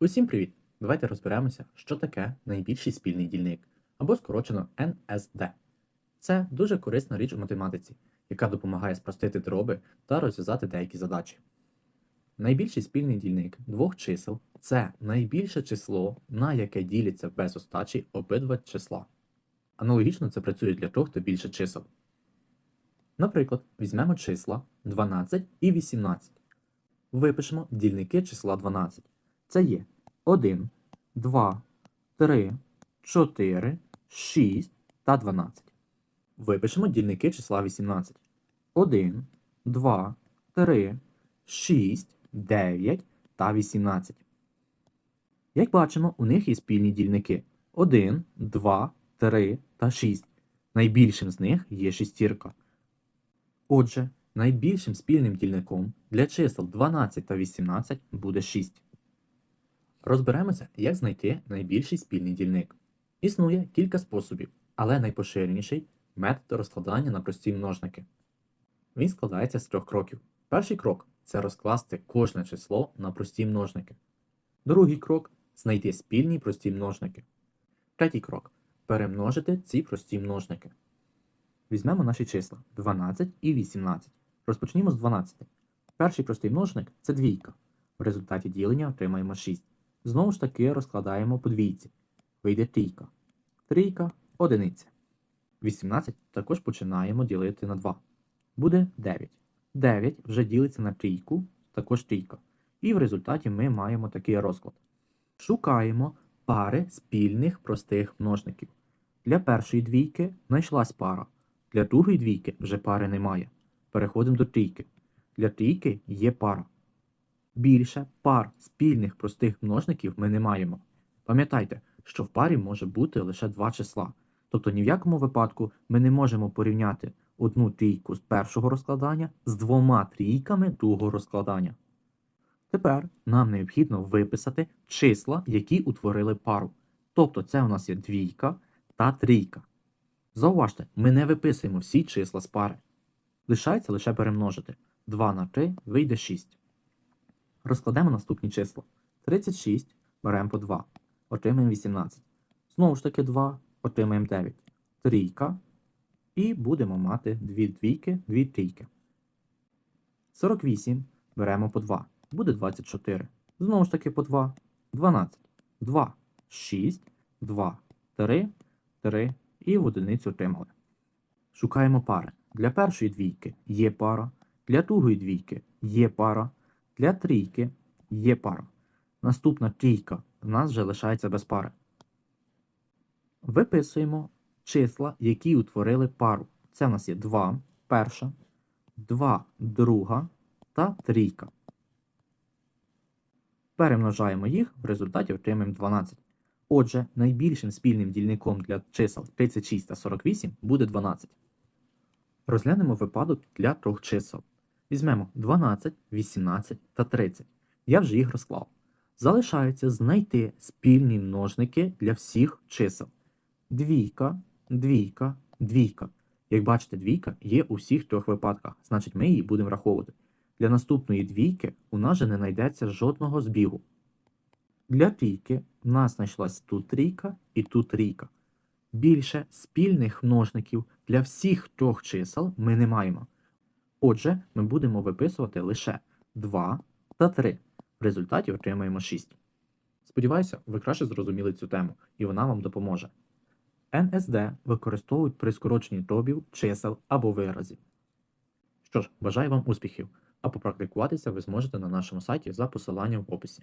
Усім привіт! Давайте розберемося, що таке найбільший спільний дільник, або скорочено NSD. Це дуже корисна річ у математиці, яка допомагає спростити дроби та розв'язати деякі задачі. Найбільший спільний дільник двох чисел це найбільше число, на яке діляться без остачі обидва числа. Аналогічно це працює для трьох та більше чисел. Наприклад, візьмемо числа 12 і 18. Випишемо дільники числа 12. Це є 1, 2, 3, 4, 6 та 12. Випишемо дільники числа 18. 1, 2, 3, 6, 9 та 18. Як бачимо, у них є спільні дільники 1, 2, 3 та 6. Найбільшим з них є шестірка. Отже, найбільшим спільним дільником для чисел 12 та 18 буде 6. Розберемося, як знайти найбільший спільний дільник. Існує кілька способів, але найпоширеніший метод розкладання на прості множники. Він складається з трьох кроків. Перший крок це розкласти кожне число на прості множники. Другий крок знайти спільні прості множники. Третій крок перемножити ці прості множники. Візьмемо наші числа 12 і 18. Розпочнімо з 12. Перший простий множник це двійка. В результаті ділення отримаємо 6. Знову ж таки розкладаємо по двійці. Вийде трійка. Трійка одиниця. 18 також починаємо ділити на 2. Буде 9. 9 вже ділиться на трійку, також трійка. І в результаті ми маємо такий розклад. Шукаємо пари спільних простих множників. Для першої двійки знайшлась пара. Для другої двійки вже пари немає. Переходимо до трійки. Для трійки є пара. Більше пар спільних простих множників ми не маємо. Пам'ятайте, що в парі може бути лише два числа. Тобто ні в якому випадку ми не можемо порівняти одну трійку з першого розкладання з двома трійками другого розкладання. Тепер нам необхідно виписати числа, які утворили пару. Тобто це у нас є двійка та трійка. Зауважте, ми не виписуємо всі числа з пари. Лишається лише перемножити. 2 на 3 вийде 6. Розкладемо наступні числа. 36 беремо по 2. Отримаємо 18. Знову ж таки 2, отримаємо 9. Трійка. І будемо мати 2 двійки, 2 трійки. 48 беремо по 2. Буде 24. Знову ж таки по 2. 12. 2, 6, 2, 3, 3 і в одиницю отримали. Шукаємо пари. Для першої двійки є пара, для другої двійки є пара, для трійки є пара. Наступна трійка в нас вже лишається без пари. Виписуємо числа, які утворили пару. Це в нас є 2 перша, 2 друга та трійка. Перемножаємо їх, в результаті отримаємо 12. Отже, найбільшим спільним дільником для чисел 36 та 48 буде 12. Розглянемо випадок для трьох чисел. Візьмемо 12, 18 та 30. Я вже їх розклав. Залишається знайти спільні множники для всіх чисел. Двійка, двійка, двійка. Як бачите, двійка є у всіх трьох випадках, значить ми її будемо враховувати. Для наступної двійки у нас же не знайдеться жодного збігу. Для трійки в нас знайшлась тут трійка і тут трійка. Більше спільних множників для всіх трьох чисел ми не маємо. Отже, ми будемо виписувати лише 2 та 3. В результаті отримаємо 6. Сподіваюся, ви краще зрозуміли цю тему, і вона вам допоможе. NSD використовують при скороченні дробів, чисел або виразів. Що ж, бажаю вам успіхів, а попрактикуватися ви зможете на нашому сайті за посиланням в описі.